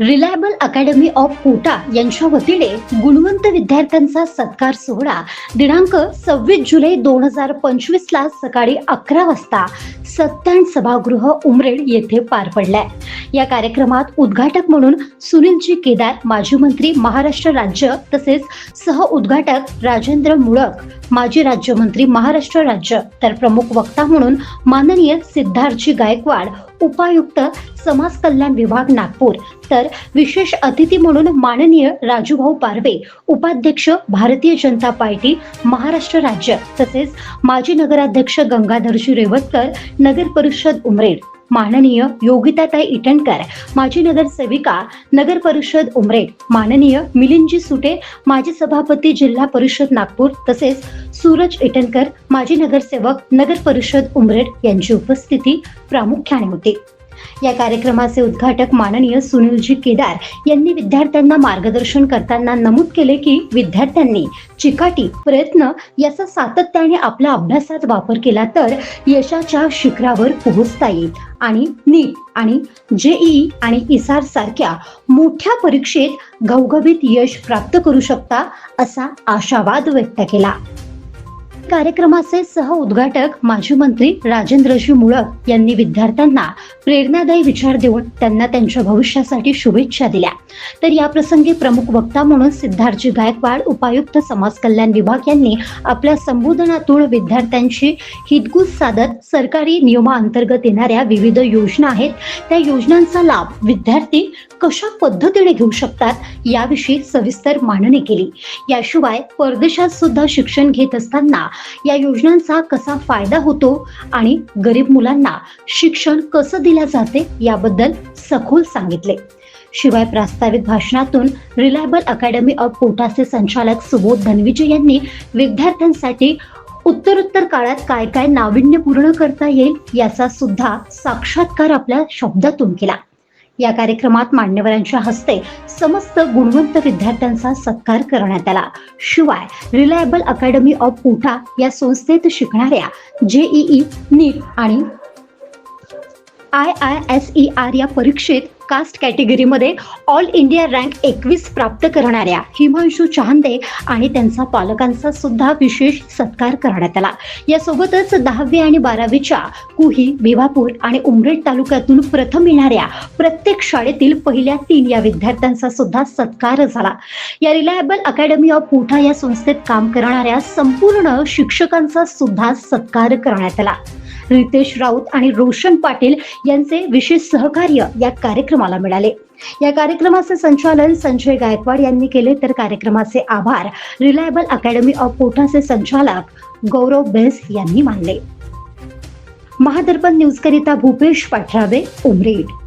Reliable academy of Kota यांच्या वतीने गुणवंत विद्यार्थ्यांचा सत्कार सोहळा दिनांक सव्वीस जुलै दोन हजार पंचवीस ला सकाळी अकरा वाजता सत्यान सभागृह उमरेड येथे पार पडलाय. या कार्यक्रमात उद्घाटक म्हणून सुनीलजी केदार माजी मंत्री महाराष्ट्र राज्य तसेच सह उद्घाटक राजेंद्र मुळक माजी राज्यमंत्री महाराष्ट्र राज्य तर प्रमुख वक्ता म्हणून माननीय सिद्धार्थजी गायकवाड उपायुक्त समाज कल्याण विभाग नागपूर तर विशेष अतिथी म्हणून माननीय राजूभाऊ पारवे उपाध्यक्ष भारतीय जनता पार्टी महाराष्ट्र राज्य तसेच माजी नगराध्यक्ष गंगाधरजी रेवतकर नगर परिषद उमरेड. माननीय योगिताताई इटणकर माजी नगरसेविका नगर परिषद उमरेड माननीय मिलिंदजी सुटे माजी सभापती जिल्हा परिषद नागपूर तसेच सूरज इटणकर माजी नगरसेवक नगर परिषद उमरेड यांची उपस्थिती प्रामुख्याने होती. या कार्यक्रमाचे उद्घाटक माननीय सुनीलजी केदार यांनी विद्यार्थ्यांना मार्गदर्शन करताना नमूद केले की विद्यार्थ्यांनी चिकाटी प्रयत्न याचा सातत्याने आपल्या अभ्यासात वापर केला तर यशाच्या शिखरावर पोहोचता येईल. आणि नीट आणि जेई आणि इसार सारख्या मोठ्या परीक्षेत घवघवीत यश प्राप्त करू शकता असा आशावाद व्यक्त केला. कार्यक्रमाचे सह उद्घाटक माजी मंत्री राजेंद्रजी मुळक यांनी विद्यार्थ्यांना प्रेरणादायी विचार देऊन त्यांना त्यांच्या भविष्यासाठी शुभेच्छा दिल्या. तर या प्रसंगी प्रमुख वक्ता म्हणून सिद्धार्थजी गायकवाड उपायुक्त समाज कल्याण विभाग यांनी आपल्या संबोधनातून विद्यार्थ्यांशी हितगुज साधत सरकारी नियमाअंतर्गत येणाऱ्या विविध योजना आहेत. त्या योजनांचा लाभ विद्यार्थी कशा पद्धतीने घेऊ शकतात याविषयी सविस्तर मांडणी केली. याशिवाय परदेशात सुद्धा शिक्षण घेत असताना या योजनांचा कसा फायदा होतो आणि गरीब मुलांना शिक्षण कसं दिल्या जाते याबद्दल सखोल सांगितले. शिवाय प्रस्तावित भाषणातून रिलायबल अकॅडमी ऑफ कोटाचे संचालक सुबोध धनविजय यांनी विद्यार्थ्यांसाठी उत्तरोत्तर काळात काय काय नाविन्यपूर्ण करता येईल याचा सुद्धा साक्षात्कार आपल्या शब्दातून केला. या कार्यक्रमात मान्यवरांच्या हस्ते समस्त गुणवंत विद्यार्थ्यांचा सत्कार करण्यात आला. शिवाय रिलायबल अकॅडमी ऑफ कोटा या संस्थेत शिकणाऱ्या जेईई नीट आणि I I S E R या परीक्षेत कास्ट कॅटेगरीमध्ये ऑल इंडिया रँक एकवीस प्राप्त करणाऱ्या हिमांशू चांदे आणि त्यांचा पालकांचा सुद्धा विशेष सत्कार करण्यात आला. यासोबतच दहावी आणि बारावीच्या कुही भिवापूर आणि उमरेड तालुक्यातून प्रथम येणाऱ्या प्रत्येक शाळेतील पहिल्या तीन या विद्यार्थ्यांचा सुद्धा सत्कार झाला. या रिलायबल अकॅडमी ऑफ पुठा या संस्थेत काम करणाऱ्या संपूर्ण शिक्षकांचा सुद्धा सत्कार करण्यात आला. रितेश राऊत आणि रोशन पाटील यांचे विशेष सहकार्य या कार्यक्रमाला मिळाले. या कार्यक्रमाचे संचालन संजय गायकवाड यांनी केले. तर कार्यक्रमाचे आभार रिलायबल अकॅडमी ऑफ पोटाचे संचालक गौरव बेस यांनी मानले. महादर्पण न्यूजकरिता भूपेश पाठराबे उमरेड.